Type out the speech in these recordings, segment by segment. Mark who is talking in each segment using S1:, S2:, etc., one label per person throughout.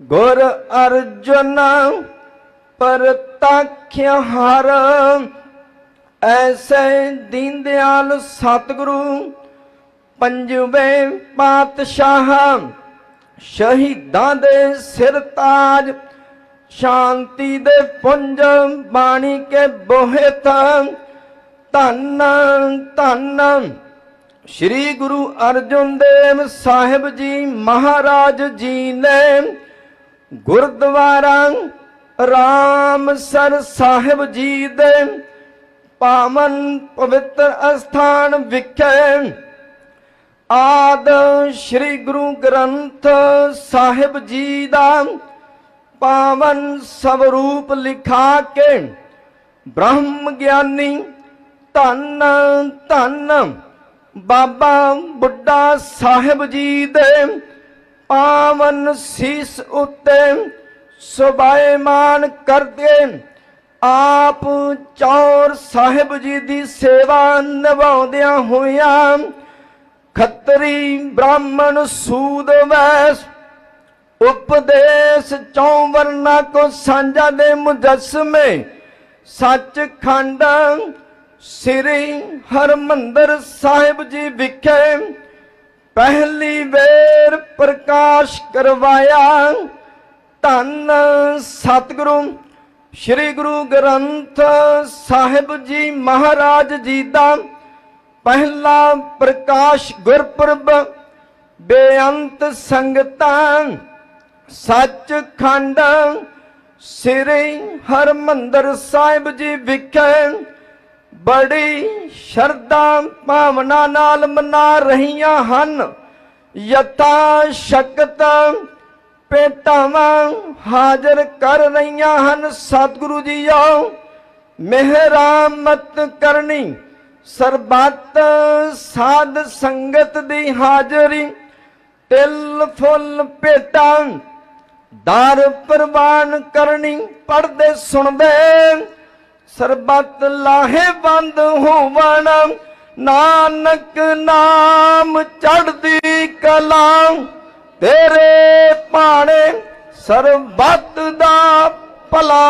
S1: ਗੁਰ ਅਰਜਨ ਪਰਤਖ ਹਰ, ਐਸੇ ਦੀਨ ਦਿਆਲ ਸਤਿਗੁਰੂ, ਪੰਜਵੇਂ ਪਾਤਸ਼ਾਹ, ਸ਼ਹੀਦਾਂ ਦੇ ਸਿਰ ਤਾਜ, ਸ਼ਾਂਤੀ ਦੇ ਪੁੰਜ ਬਾਣੀ ਕੇ ਬੋਹਿ ਤਾਂ ਧੰਨ ਧੰਨ। ਸ੍ਰੀ ਗੁਰੂ ਅਰਜਨ ਦੇਵ ਸਾਹਿਬ ਜੀ ਮਹਾਰਾਜ ਜੀ ਨੇ ਗੁਰਦੁਆਰਾ ਰਾਮਸਰ ਸਾਹਿਬ ਜੀ ਦੇ ਪਾਵਨ ਪਵਿੱਤਰ ਅਸਥਾਨ ਵਿਖੇ ਆਦ ਸ੍ਰੀ ਗੁਰੂ ਗ੍ਰੰਥ ਸਾਹਿਬ ਜੀ ਦਾ ਪਾਵਨ ਸਵਰੂਪ ਲਿਖਾ ਕੇ ਬ੍ਰਹਮ ਗਿਆਨੀ ਧੰਨ ਧੰਨ ਬਾਬਾ ਬੁੱਢਾ ਸਾਹਿਬ ਜੀ ਦੇ ਪਾਵਨ ਸੀਸ ਉੱਤੇ ਸੁਭਾਇਮਾਨ ਕਰਦੇ। ਆਪ ਚੌਰ ਸਾਹਿਬ ਜੀ ਦੀ ਸੇਵਾ ਨਿਭਾਉਂਦਿਆਂ ਹੋਇਆਂ ਖੱਤਰੀ ਬ੍ਰਾਹਮਣ ਸੂਦ ਵੈਸ ਉਪਦੇਸ਼ ਚੌ ਵਰਨਾ ਕੋ ਸਾਂਝਾ ਦੇ ਮੁਜਸਮੇ। ਸੱਚਖੰਡ ਸ੍ਰੀ ਹਰਮੰਦਰ ਸਾਹਿਬ ਜੀ ਵਿਖੇ ਪਹਿਲੀ ਵੇ ਵੇਰ ਪ੍ਰਕਾਸ਼ ਕਰਵਾਇਆ। ਧੰਨ ਸਤਿਗੁਰੂ, ਸ੍ਰੀ ਗੁਰੂ ਗ੍ਰੰਥ ਸਾਹਿਬ ਜੀ ਮਹਾਰਾਜ ਜੀ ਦਾ ਪਹਿਲਾ ਪ੍ਰਕਾਸ਼ ਗੁਰਪੁਰਬ, ਬੇਅੰਤ ਸੰਗਤਾਂ, ਸੱਚਖੰਡ ਸ੍ਰੀ ਹਰਮੰਦਰ ਸਾਹਿਬ ਜੀ ਵਿਖੇ ਬੜੀ ਸ਼ਰਧਾ ਭਾਵਨਾ ਨਾਲ ਮਨਾ ਰਹੀਆਂ ਹਨ। ਯਥਾ ਸ਼ਕਤ ਪੇਟਾਵਾਂ ਹਾਜ਼ਰ ਕਰ ਰਹੀਆਂ ਹਨ ਸਤਿਗੁਰੂ ਜੀ ਜੀਓ ਮਿਹਰਾਮਤ ਕਰਨੀ, ਸਰਬੱਤ ਸਾਧ ਸੰਗਤ ਦੀ ਹਾਜ਼ਰੀ। ਤਿਲ ਫੁੱਲ ਭੇਟਾਂ ਦਰ ਪ੍ਰਵਾਨ ਕਰਨੀ ਪੜਦੇ ਸੁਣਦੇ। ਸਰਬੱਤ ਲਾਹੇ ਬੰਦ ਹੋਵਣ, ਨਾਨਕ ਨਾਮ ਚੜਦੀ ਸਰਬਤ ਦਾ ਭਲਾ।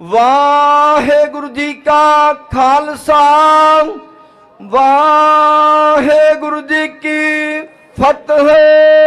S1: ਵਾਹਿਗੁਰੂ ਜੀ ਕਾ ਖਾਲਸਾ ਵਾਹਿਗੁਰੂ ਜੀ ਕੀ ਫਤਿਹ।